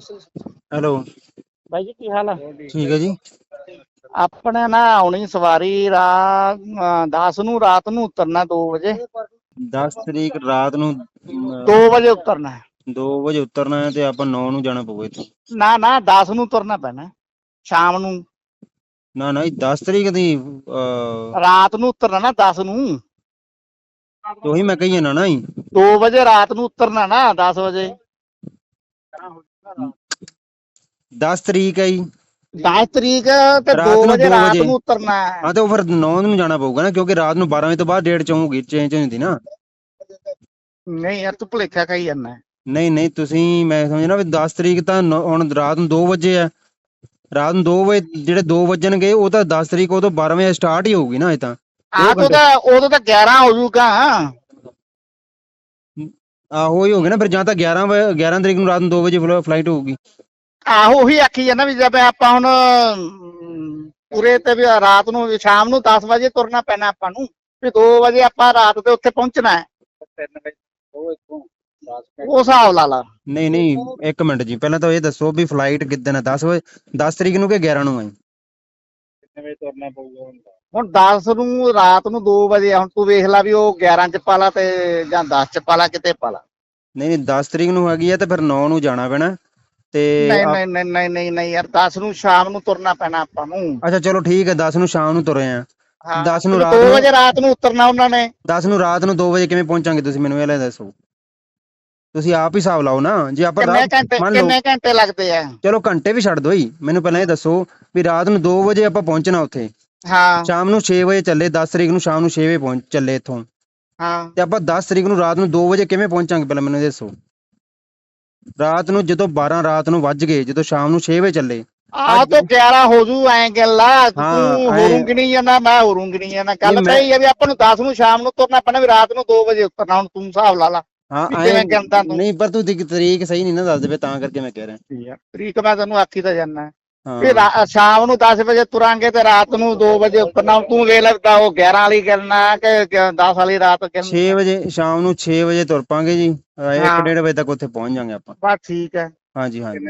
Hello. ਬਾਈ ਜੀ ਕੀ ਹਾਲ ਆ? ਠੀਕ ਹੈ ਜੀ। ਆਪਣੇ ਨਾ ਆਉਣੀ ਸਵਾਰੀ ਰਾਤ 10 ਨੂੰ ਰਾਤ ਨੂੰ ਉਤਰਨਾ 2 ਵਜੇ। 10 ਤਰੀਕ ਰਾਤ ਨੂੰ 2 ਵਜੇ ਉਤਰਨਾ ਹੈ। 2 ਵਜੇ ਉਤਰਨਾ ਹੈ ਤੇ ਆਪਾਂ 9 ਨੂੰ ਜਾਣਾ ਪਊਗਾ ਇੱਥੋਂ। ਨਾ ਨਾ 10 ਨੂੰ ਉਤਰਨਾ ਪੈਣਾ। ਸ਼ਾਮ ਨੂੰ। ਨਾ ਨਾ ਇਹ 10 ਤਰੀਕ ਦੀ ਰਾਤ ਨੂੰ ਉਤਰਨਾ ਨਾ 10 ਨੂੰ। ਉਹੀ ਮੈਂ ਕਹੀ ਜਾਣਾ ਨਾ ਹੀ 2 ਵਜੇ ਰਾਤ ਨੂੰ ਉਤਰਨਾ ਨਾ 10 ਵਜੇ। 10 ਤਰੀਕ ਹੈ ਜੀ। 10 ਤਰੀਕ ਤੇ ਰਾਤ 2 ਨੂੰ ਵਜੇ ਰਾਤ। ਨੂੰ ਉਤਰਨਾ ਹੈ। ਹਾਂ ਤੇ ਉਹ ਫਿਰ 9 ਨੂੰ ਜਾਣਾ ਪਊਗਾ ਨਾ ਕਿਉਂਕਿ ਰਾਤ ਨੂੰ 12 ਵਜੇ ਤੋਂ ਬਾਅਦ ਡੇਟ ਚਾਹੂਗੀ ਚੇਂਜ ਹੁੰਦੀ ਨਾ। ਨਹੀਂ ਯਾਰ ਤੂੰ ਭੁਲੇਖਾ ਕਹੀ ਜਾਂਦਾ ਨਹੀਂ ਨਹੀਂ ਤੁਸੀਂ ਮੈਂ ਸਮਝਣਾ ਵੀ 10 ਤਰੀਕ ਤਾਂ ਹੁਣ ਰਾਤ ਨੂੰ 2 ਵਜੇ ਹੈ। ਰਾਤ ਨੂੰ 2 ਵਜੇ ਜਿਹੜੇ 2 ਵਜਣਗੇ ਉਹ ਤਾਂ 10 ਤਰੀਕ ਉਹ ਤੋਂ 12 ਵਜੇ ਸਟਾਰਟ ਹੀ ਹੋਊਗੀ ਨਾ ਇਹ ਤਾਂ। ਆ ਤਾਂ ਉਦੋਂ ਤਾਂ 11 ਹੋ ਜਾਊਗਾ ਆਹੋ ਹੀ ਹੋਗੇ ਨਾ ਫਿਰ ਜਾਂ ਤਾਂ 11 ਵਜੇ 11 ਤਰੀਕ ਨੂੰ ਰਾਤ ਨੂੰ 2 ਵਜੇ ਫਲਾਈਟ ਹੋਊਗੀ। ਆਹੋ ਉਹੀ ਆਖੀ ਜਾਂਦਾ ਵੀ ਜਦ ਆਪਾਂ ਹੁਣ ਅਮ, ਪੂਰੇ ਤੇ ਵੀ ਰਾਤ ਨੂੰ ਵੀ ਸ਼ਾਮ ਨੂੰ 10 ਵਜੇ ਤੁਰਨਾ ਪੈਣਾ ਆਪਾਂ ਨੂੰ ਵੀ 2 ਵਜੇ ਆਪਾਂ ਰਾਤ ਤੇ ਉੱਥੇ ਪਹੁੰਚਣਾ ਹੈ। ਉਹ ਹਿਸਾਬ ਲਾ ਲਾ। ਨਹੀਂ ਨਹੀਂ ਇੱਕ ਮਿੰਟ ਜੀ ਪਹਿਲਾਂ ਤਾਂ ਇਹ ਦੱਸੋ ਵੀ ਫਲਾਈਟ ਕਿੱਦਣ ਹੈ 10 ਵਜੇ 10 ਤਰੀਕ ਨੂੰ ਕਿ 11 ਨੂੰ ਹੈ? ਹੁਣ 10 ਨੂੰ ਰਾਤ ਨੂੰ 2 ਵਜੇ ਆ, ਹੁਣ ਤੂੰ ਵੇਖ ਲੈ ਵੀ ਉਹ 11 ਚ ਪਾ ਲਾ ਤੇ ਜਾਂ 10 ਚ ਪਾ ਲਾ ਕਿਤੇ ਪਾ ਲਾ ਨਹੀਂ ਨਹੀਂ 10 ਤਰੀਕ ਨੂੰ ਹੈਗੀ ਹੈ ਤੇ ਫਿਰ 9 ਨੂੰ ਜਾਣਾ ਪੈਣਾ ਤੇ ਨਹੀਂ ਆ- ਨਹੀਂ ਨਹੀਂ ਨਹੀਂ ਨਹੀਂ ਨਹੀਂ ਯਾਰ 10 ਨੂੰ ਸ਼ਾਮ ਨੂੰ ਤੁਰਨਾ ਪੈਣਾ ਆਪਾਂ ਨੂੰ। ਅੱਛਾ ਚਲੋ ਠੀਕ ਹੈ 10 ਨੂੰ ਸ਼ਾਮ ਨੂੰ ਤੁਰੇ ਆ। ਹਾਂ 10 ਨੂੰ 2 ਰਾਤ ਨੂੰ ਵਜੇ ਰਾਤ ਨੂੰ ਉਤਰਨਾ ਉਹਨਾਂ ਨੇ। 10 ਨੂੰ ਰਾਤ ਨੂੰ 2 ਵਜੇ ਕਿਵੇਂ ਪਹੁੰਚਾਂਗੇ ਤੁਸੀਂ ਮੈਨੂੰ ਇਹ ਲੈ ਦੱਸੋ। ਤੁਸੀਂ ਆਪ ਹੀ ਹਿਸਾਬ ਲਾਓ ਨਾ ਜੇ ਆਪਾਂ ਕਿੰਨੇ ਰਾਤ ਘੰਟੇ ਮੰਨ ਲਓ ਕਿੰਨੇ ਘੰਟੇ ਲੱਗਦੇ ਆ? ਚਲੋ ਘੰਟੇ ਵੀ ਛੱਡ ਦੋ ਹੀ ਮੈਨੂੰ ਪਹਿਲਾਂ ਇਹ ਦੱਸੋ ਵੀ ਰਾਤ ਨੂੰ 2 ਵਜੇ ਆਪਾਂ ਪਹੁੰਚਣਾ ਉੱਥੇ। ਹਾਂ। ਸ਼ਾਮ ਨੂੰ 6 ਵਜੇ ਚੱਲੇ 10 ਤਰੀਕ ਨੂੰ ਸ਼ਾਮ ਨੂੰ 6 ਵਜੇ ਪਹੁੰਚ ਚੱਲੇ ਇੱਥੋਂ। ਹਾਂ। ਤੇ ਆਪਾਂ 10 ਤਰੀਕ ਨੂੰ ਰਾਤ ਨੂੰ 2 ਵਜੇ ਕਿਵੇਂ ਪਹੁੰਚਾਂਗੇ ਪਹਿਲਾਂ ਮੈਨੂੰ ਇਹ ਦੱਸੋ? ਰਾਤ ਨੂੰ ਜਦੋਂ 12 ਰਾਤ ਨੂੰ ਵੱਜ ਗਏ ਜਦੋਂ ਸ਼ਾਮ ਨੂੰ 6 ਵਜੇ ਚੱਲੇ। ਆਹ ਤਾਂ 11 ਹੋ ਜੂ ਐ ਗੱਲਾ ਹਾਂ, ਤੂੰ। ਹੋਰੂੰਗੀ ਨਹੀਂ ਜਾਣਾ ਮੈਂ ਹੋਰੂੰਗੀ ਨਹੀਂ ਗੱਲ ਨਹੀਂ, ਤਾਂ ਇਹ ਵੀ ਆਪਾਂ ਨੂੰ 10 ਨੂੰ ਸ਼ਾਮ ਨੂੰ ਤੁਰਨਾ ਪੈਣਾ ਵੀ ਰਾਤ ਨੂੰ 2 ਵਜੇ ਉਤਰਨਾ ਹੁਣ ਤੂੰ ਹਿਸਾਬ ਲਾ ਲਾ। ਹਾਂ ਵੀ ਐਂ- ਕਿਵੇਂ ਗਿਣਦਾ ਤੂੰ? ਨਹੀਂ ਪਰ ਤੂੰ ਤਰੀਕ- ਤਰੀਕ ਸਹੀ ਨਹੀਂ ਨਾ ਦੱਸ ਦੇਵੇ ਤਾਂ ਕਰਕੇ ਮੈਂ ਕਹਿ ਰਿਹਾ। ਤਰੀਕ ਮੈਂ ਤੈਨੂੰ ਆਖੀ ਤਾਂ ਜਾਣਾ ਵੀ ਰਾ- ਸ਼ਾਮ ਨੂੰ 10 ਵਜੇ ਤੁਰਾਂਗੇ ਤੇ ਰਾਤ ਨੂੰ 2 ਵਜੇ ਉਤਰਨਾ ਹੁਣ ਤੂੰ ਵੇਖ ਲੈ ਤਾਂ ਉਹ 11 ਵਾਲੀ ਗਿਣਨਾ ਕਿ 10 ਵਾਲੀ ਰਾਤ 6 ਗਿਣਨਾ ਵਜੇ ਸ਼ਾਮ ਨੂੰ 6 ਵਜੇ ਤੁਰ ਪਾਂਗੇ ਜੀ। ਹਾਂ। 1:30 ਵਜੇ ਤੱਕ ਉੱਥੇ ਪਹੁੰਚ ਜਾਾਂਗੇ ਆਪਾਂ। ਬਸ ਠੀਕ ਹੈ। ਹਾਂਜੀ ਹਾਂਜੀ।